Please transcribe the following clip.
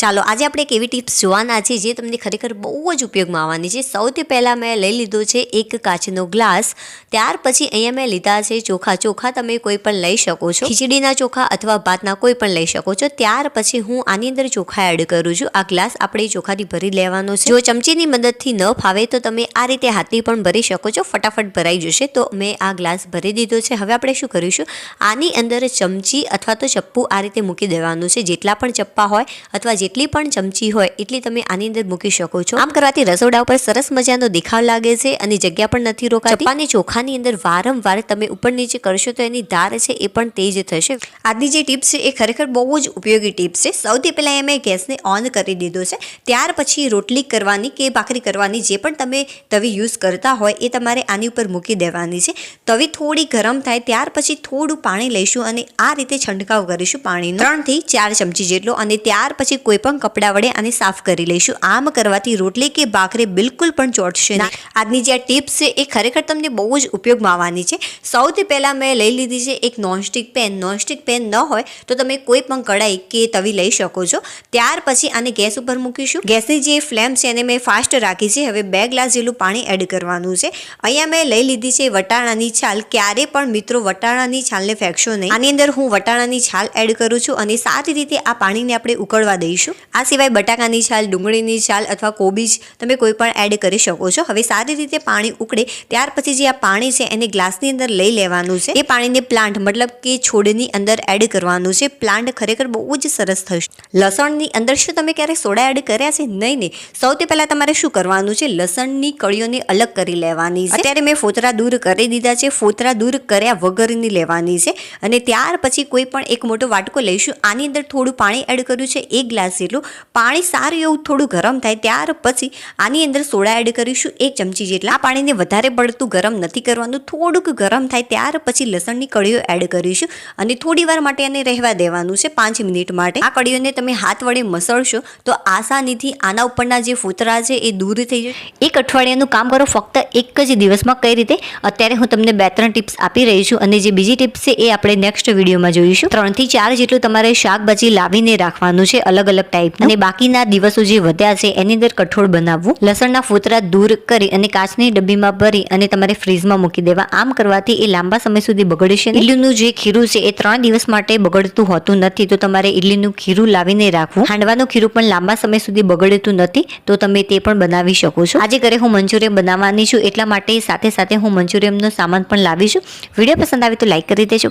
ચાલો, આજે આપણે એક એવી ટિપ્સ જોવાના છે જે તમને ખરેખર બહુ જ ઉપયોગમાં આવવાની છે. સૌથી પહેલાં મેં લઈ લીધો છે એક કાચનો ગ્લાસ. ત્યાર પછી અહીંયા મેં લીધા છે ચોખા. ચોખા તમે કોઈ પણ લઈ શકો છો. ખીચડીના ચોખા અથવા ભાતના કોઈ પણ લઈ શકો છો. ત્યાર પછી હું આની અંદર ચોખા એડ કરું છું. આ ગ્લાસ આપણે ચોખાથી ભરી લેવાનો છે. જો ચમચીની મદદથી ન ફાવે તો તમે આ રીતે હાથથી પણ ભરી શકો છો. ફટાફટ ભરાઈ જશે તો મેં આ ગ્લાસ ભરી દીધો છે. હવે આપણે શું કરીશું? આની અંદર ચમચી અથવા તો ચપ્પુ આ રીતે મૂકી દેવાનું છે. જેટલા પણ ચપ્પા હોય અથવા જેટલી પણ ચમચી હોય એટલી તમે આની અંદર મૂકી શકો છો. આમ કરવાથી રસોડા ઉપર સરસ મજાનો દેખાવ લાગે છે અને જગ્યા પણ નથી રોકાતી. ચપ્પાની ચોખાની અંદર વારંવાર તમે ઉપર નીચે કરશો તો એની ધાર છે એ પણ તેજ થશે. આજની જે ટિપ્સ છે એ ખરેખર બહુ જ ઉપયોગી ટિપ્સ છે. સૌથી પહેલાં એ મેં ગેસને ઓન કરી દીધો છે. ત્યાર પછી રોટલી કરવાની કે ભાખરી કરવાની જે પણ તમે તવી યુઝ કરતા હોય એ તમારે આની ઉપર મૂકી દેવાની છે. તવી થોડી ગરમ થાય ત્યાર પછી થોડું પાણી લઈશું અને આ રીતે છંટકાવ કરીશું પાણીનો. ત્રણથી ચાર ચમચી જેટલો અને ત્યાર પછી કોઈ પણ કપડા વડે આને સાફ કરી લઈશું. આમ કરવાથી રોટલી કે ભાખરી બિલકુલ પણ ચોટશે નહીં. આજની જે આ ટિપ્સ છે એ ખરેખર તમને બહુ જ ઉપયોગમાં આવવાની છે. સૌથી પહેલાં મેં લઈ લીધી છે એક નોનસ્ટિક પેન. નોનસ્ટિક પેન ન હોય તો તમે કોઈ પણ કઢાઈ કે તવી લઈ શકો છો. ત્યાર પછી આને ગેસ ઉપર મૂકીશું. ગેસની જે ફ્લેમ છે એને મેં ફાસ્ટ રાખી છે. હવે બે ગ્લાસ જેટલું પાણી એડ કરવાનું છે. અહીંયા મેં લઈ લીધી છે વટાણાની છાલ. ક્યારે પણ મિત્રો વટાણાની છાલને ફેંકશો નહીં. આની અંદર હું વટાણાની છાલ એડ કરું છું અને સારી રીતે આ પાણીને આપણે ઉકળવા દઈશું. આ સિવાય બટાકાની છાલ, ડુંગળીની છાલ અથવા કોબીજ તમે કોઈ પણ એડ કરી શકો છો. હવે સારી રીતે પાણી ઉકળે, ત્યાર પછી જે આ પાણી છે એને ગ્લાસની અંદર લઈ લેવાનું છે. એ પાણીને પ્લાન્ટ મતલબ કે છોડની અંદર એડ કરવાનું છે. પ્લાન્ટ ખરેખર બહુ જ સરસ થશે. લસણની અંદર શું તમે ક્યારેય સોડા એડ કર્યા છે? નહીં નહીં. સૌથી પહેલાં તમારે શું કરવાનું છે? લસણની કળીઓને અલગ કરી લેવાની છે. અત્યારે મેં ફોતરા દૂર કરી દીધા છે. ફોતરા દૂર કર્યા વગરની લેવાની છે. અને ત્યાર પછી કોઈ પણ એક મોટો વાટકો લઈશું. આની અંદર થોડું પાણી એડ કર્યું છે. એક ગ્લાસ જેટલું પાણી સારું એવું થોડું ગરમ થાય ત્યાર પછી આની અંદર સોડા એડ કરીશું એક ચમચી જેટલા. આ પાણીને વધારે પડતું ગરમ નથી કરવાનું. થોડુંક ગરમ થાય ત્યાર પછી લસણની કળીઓ એડ કરીશું અને થોડી વાર માટે એને રહેવા દેવાનું છે પાંચ મિનિટ માટે. આ કળીઓને તમે હાથ વડે મસળશો તો આસાનીથી આના ઉપરના જે ફૂતરા છે એ દૂર થઈ જશે. એક અઠવાડિયાનું કામ કરો, ફક્ત એક જ દિવસમાં કઈ રીતે? અત્યારે હું તમને બે ત્રણ ટિપ્સ આપી રહી છું અને જે બીજી ટિપ્સ છે એ આપણે નેક્સ્ટ વિડીયોમાં જોઈશું. ત્રણથી ચાર જેટલું તમારે શાકભાજી લાવીને રાખવાનું છે, અલગ અલગ ટાઈપ અને બાકીના દિવસો જે વધ્યા છે, એની અંદર કઠોળ બનાવવું, લસણના ફોતરા દૂર કરી અને કાચની ડબ્બીમાં ભરી અને તમારે ફ્રીજમાં મૂકી દેવા. આમ કરવાથી એ લાંબા સમય સુધી બગડશે ઈડલીનું જે ખીરું છે, એ ત્રણ દિવસ માટે બગડતું હોતું નથી. તો તમારે ઇડલીનું ખીરું લાવીને રાખવું. હાંડવાનું ખીરું પણ લાંબા સમય સુધી બગડતું નથી. તો તમે તે પણ બનાવી શકો છો. આજે ઘરે હું મંચુરિયમ બનાવવાની છું. એટલા માટે સાથે સાથે હું મંચુરિયમનો સામાન પણ લાવી છું વીડિયો પસંદ આવે તો લાઈક કરી દેજો.